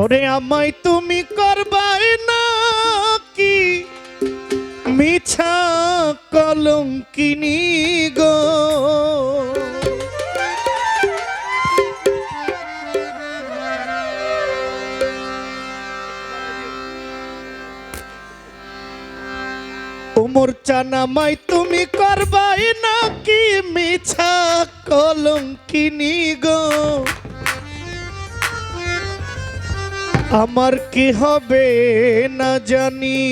ওরে আমায় তুমি করবাই না কি? মিছা কলঙ্কিনী গো। উমর চানামাই তুমি করবাই না কি? মিছা কলঙ্কিনী গো। আমার কি হবে না জানি।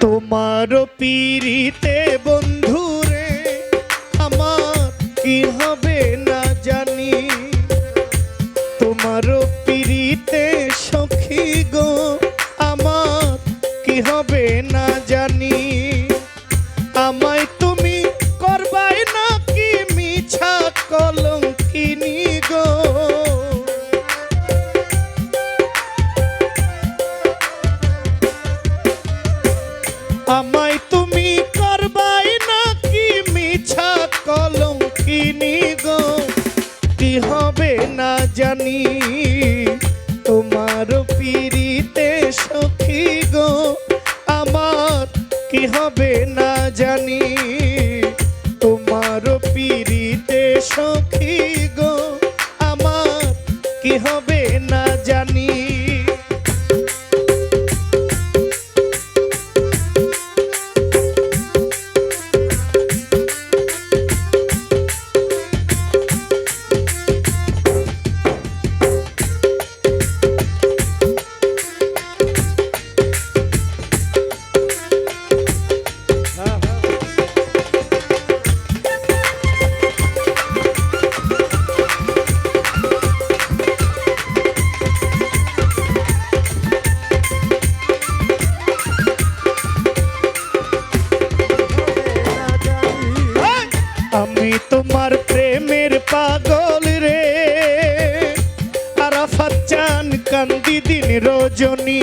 তোমার পিড়িতে বন্ধুরে আমার কি হবে না জানি। তোমার আমি তোমার প্রেমের পাগল রে। আরাফাত চান কান্দি দিন রজনী।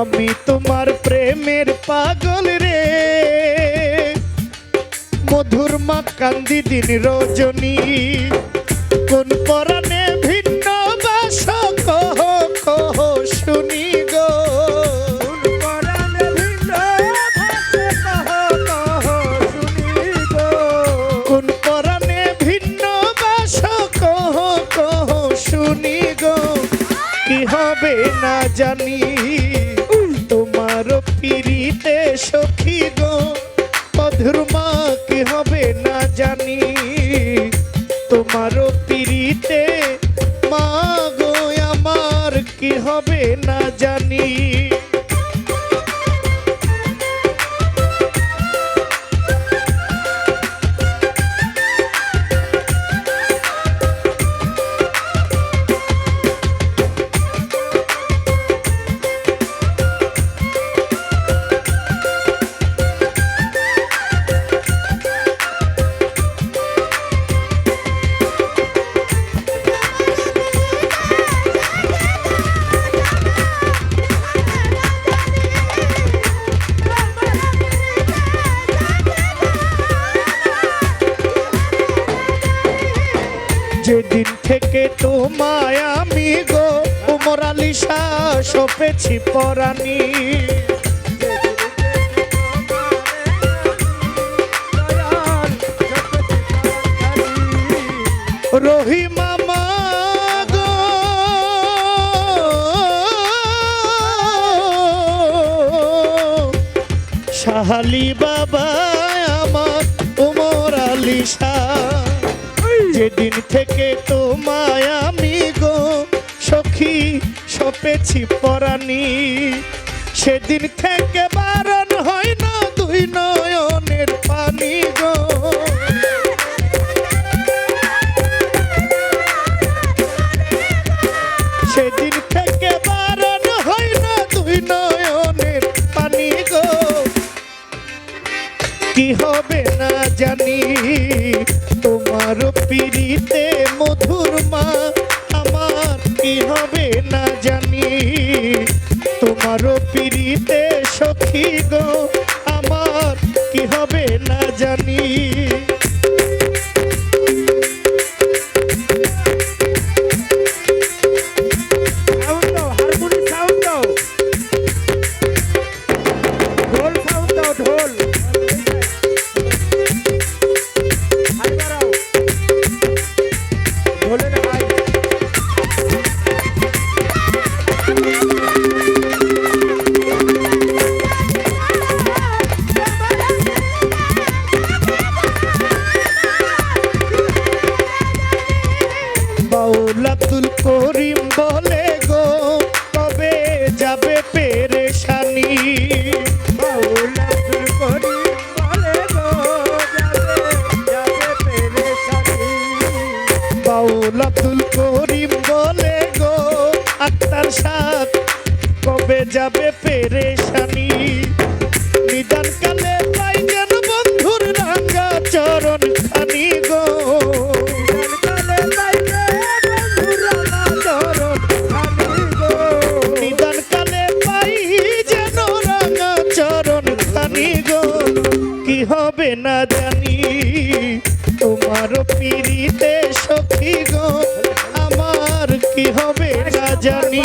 আমি তোমার প্রেমের পাগল রে। মধুর মা কান্দি দিন রজনী। কোন পরাণে হবে না জানি। তোমার পিড়িতে সখী গো মধুর মা কি হবে না জানি। তোমার পিড়িতে মা গো, আমার কি হবে না জানি। থেকে তোমায় আমি গো, উমর আলী শাহ সপেছি পরাণী শাহালি বাবা আমার, উমর আলী শাহ যেদিন থেকে তো আমি গো সখী সপেছি পরাণী। সেদিন থেকে বারণ হয় না তোমার পিড়িতে মধুর মা আমার কি হবে না জানি? তোমার পিড়িতে সখী গো আব্দুল করিম বলে গো কবে যাবে পেরেশানি? বাউল আব্দুল করিম বলে গো যাবে যাবে পেরেশানি। বাউল আব্দুল করিম বলে গো আক্তার সাত কবে যাবে পেরেশানি? নিদান কালে পাই যেন বন্ধুর রাঙ্গা চরণ খানি গো। না জানি। তোমার পিড়িতে সখী গো আমার কি হবে না জানি।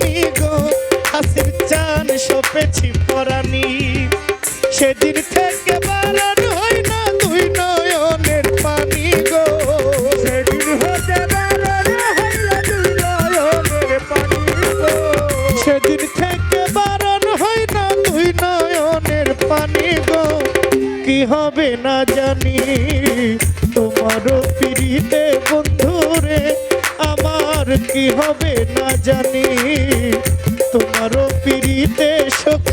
হবে না জানি। তোমারও পিড়িতে বন্ধুরে আমার কি হবে না জানি। তোমারও পিড়িতে শক্তি